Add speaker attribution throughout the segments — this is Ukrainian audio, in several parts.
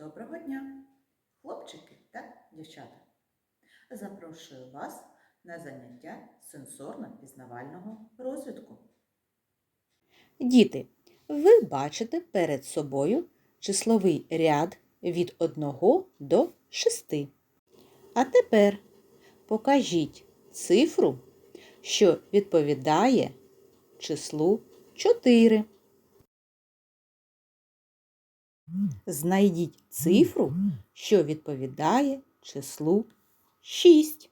Speaker 1: Доброго дня, хлопчики та дівчата. Запрошую вас на заняття сенсорно-пізнавального розвитку. Діти, ви бачите перед собою числовий ряд від 1 до 6. А тепер покажіть цифру, що відповідає числу 4. Знайдіть цифру, що відповідає числу 6.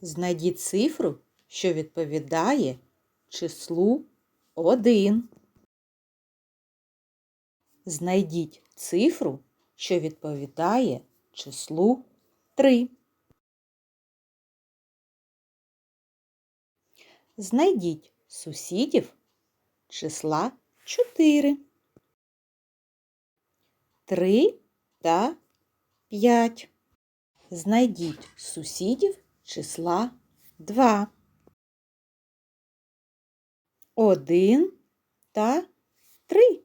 Speaker 1: Знайдіть цифру, що відповідає числу 1. Знайдіть цифру, що відповідає числу 3. Знайдіть сусідів числа 4. 3 та 5. Знайдіть сусідів числа 2. 1 та 3.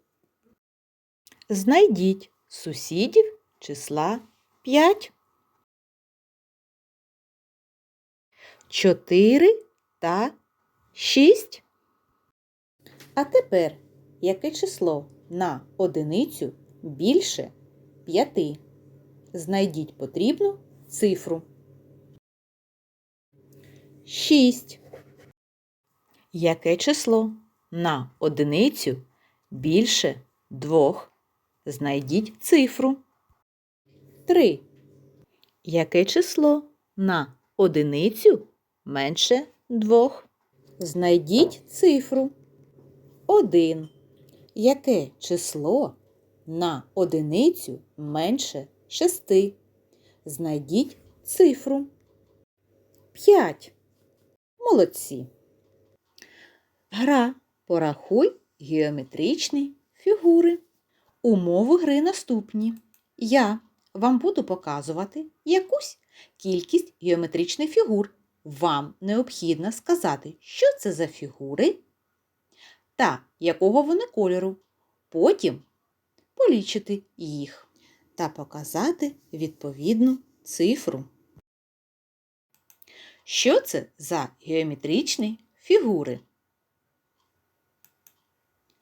Speaker 1: Знайдіть сусідів числа 5. 4 та 6. А тепер яке число на одиницю більше 5? Знайдіть потрібну цифру. 6. Яке число на одиницю більше 2? Знайдіть цифру. 3. Яке число на одиницю менше 2? Знайдіть цифру. 1. Яке число на одиницю менше 6? Знайдіть цифру. 5. Молодці. Гра Порахуй геометричні фігури. Умови гри наступні. Я вам буду показувати якусь кількість геометричних фігур. Вам необхідно сказати, що це за фігури та якого вони кольору. Потім полічити їх та показати відповідну цифру. Що це за геометричні фігури?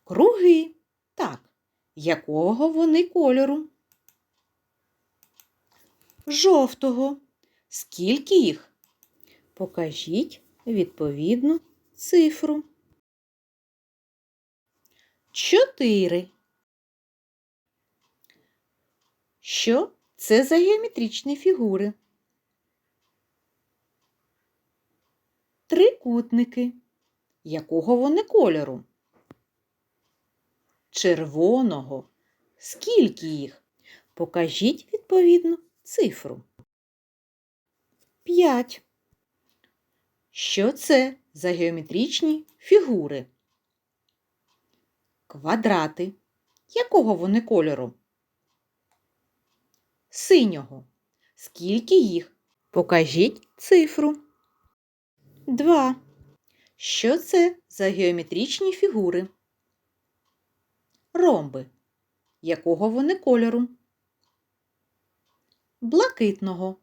Speaker 1: Круги. Так. Якого вони кольору? Жовтого. Скільки їх? Покажіть відповідну цифру. Чотири. Що це за геометричні фігури? Трикутники. Якого вони кольору? Червоного. Скільки їх? Покажіть відповідну цифру. П'ять. Що це за геометричні фігури? Квадрати. Якого вони кольору? Синього. Скільки їх? Покажіть цифру. Два. Що це за геометричні фігури? Ромби. Якого вони кольору? Блакитного.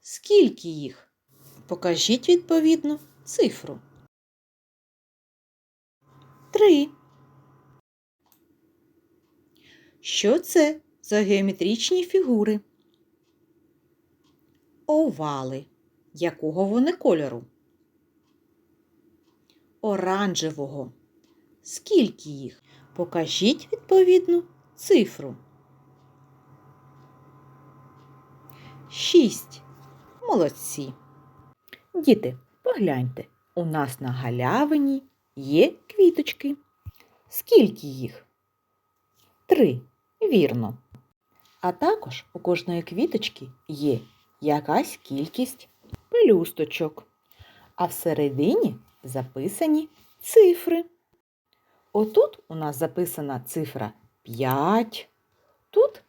Speaker 1: Скільки їх? Покажіть відповідну цифру. Три. Що це за геометричні фігури? Овали. Якого вони кольору? Оранжевого. Скільки їх? Покажіть відповідну цифру. Шість. Молодці. Діти, погляньте, у нас на галявині є квіточки. Скільки їх? Три. Вірно. А також у кожної квіточки є якась кількість пелюсточок, а всередині записані цифри. Отут у нас записана цифра 5, тут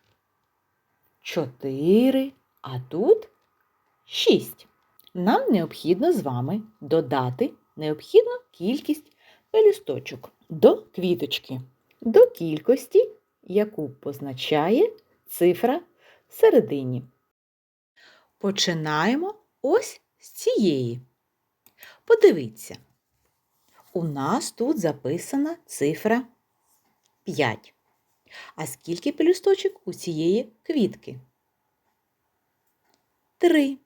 Speaker 1: 4, а тут 6. Нам необхідно з вами додати необхідну кількість пелюсточок до квіточки, до кількості яку позначає цифра всередині. Починаємо ось з цієї. Подивіться, у нас тут записана цифра 5. А скільки пелюсточок у цієї квітки? Три.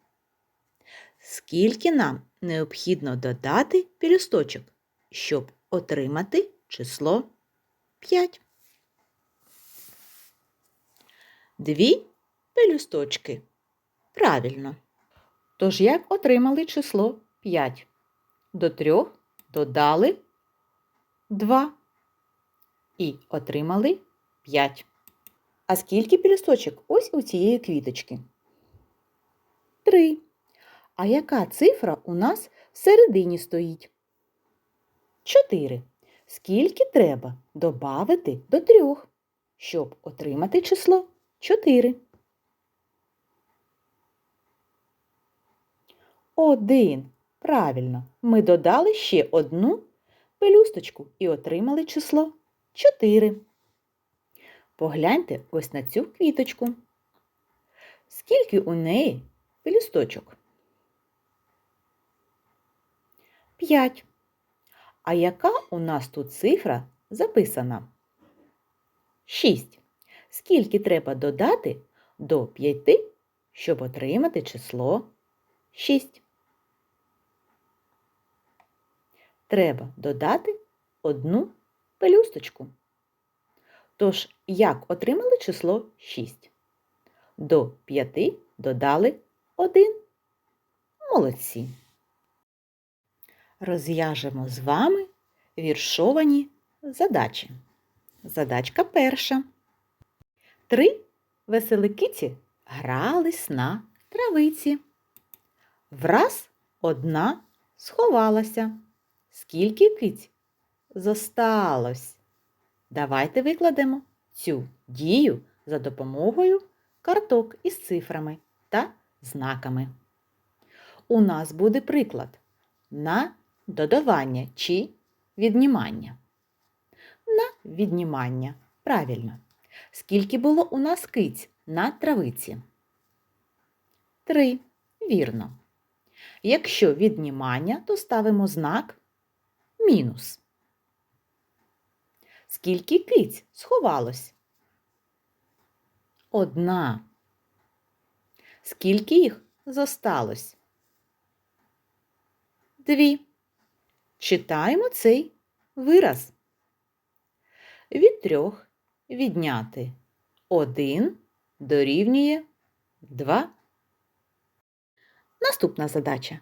Speaker 1: Скільки нам необхідно додати пелюсточок, щоб отримати число 5? Дві пелюсточки. Правильно. Тож як отримали число 5? До трьох додали 2 і отримали 5. А скільки пелюсточок ось у цієї квіточки? 3. А яка цифра у нас всередині стоїть? 4. Скільки треба додати до 3, щоб отримати число 4? 1. Правильно. Ми додали ще одну пелюсточку і отримали число 4. Погляньте ось на цю квіточку. Скільки у неї пелюсточок? 5. А яка у нас тут цифра записана? 6. Скільки треба додати до 5, щоб отримати число 6? Треба додати одну пелюсточку. Тож, як отримали число 6? До 5 додали 1. Молодці. Розв'яжемо з вами віршовані задачі. Задачка перша. Три веселикиці грались на травиці. Враз одна сховалася. Скільки киць зосталось? Давайте викладемо цю дію за допомогою карток із цифрами та знаками. У нас буде приклад на додавання чи віднімання. На віднімання. Правильно. Скільки було у нас киць на травиці? Три. Вірно. Якщо віднімання, то ставимо знак мінус. Скільки киць сховалось? Одна. Скільки їх зосталось? Дві. Читаємо цей вираз. Від трьох відняти один дорівнює два. Наступна задача.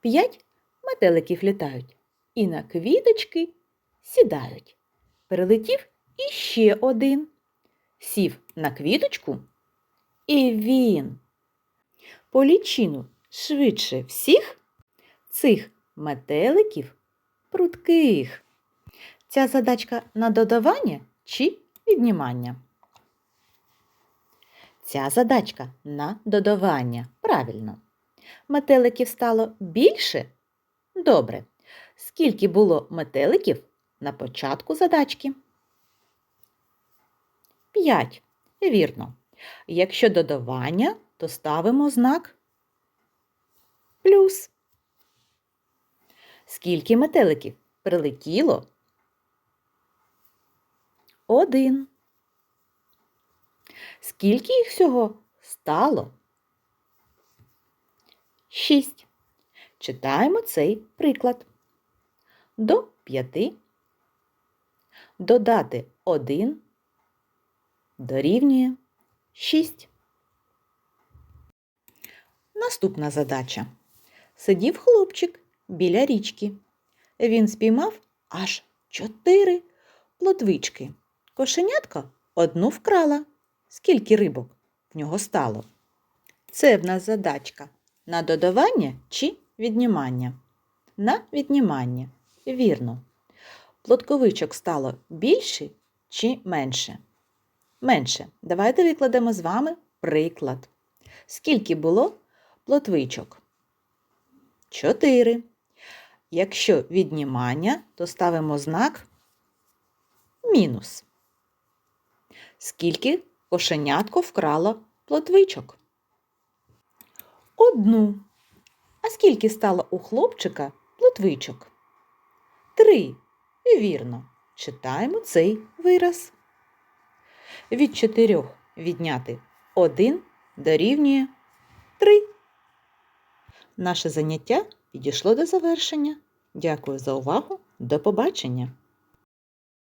Speaker 1: П'ять метеликів літають і на квіточки сідають. Перелетів іще один. Сів на квіточку, і він. По лічину швидше всіх цих метеликів прудких. Ця задачка на додавання чи віднімання? Ця задачка на додавання. Правильно. Метеликів стало більше? Добре. Скільки було метеликів на початку задачки? П'ять. Вірно. Якщо додавання, то ставимо знак плюс. Скільки метеликів прилетіло? Один. Скільки їх всього стало? Шість. Читаємо цей приклад. До п'яти. Додати один дорівнює шість. Наступна задача. Сидів хлопчик біля річки. Він спіймав аж чотири плотвички. Кошенятка одну вкрала. Скільки рибок в нього стало? Це в нас задачка на додавання чи віднімання? На віднімання. Вірно. Плотковичок стало більше чи менше? Менше. Давайте викладемо з вами приклад. Скільки було плотвичок? Чотири. Якщо віднімання, то ставимо знак мінус. Скільки кошенятко вкрало плотвичок? Одну. А скільки стало у хлопчика плотвичок? Три. Вірно. Читаємо цей вираз. Від чотирьох відняти один дорівнює три. Наше заняття підійшло до завершення. Дякую за увагу. До побачення!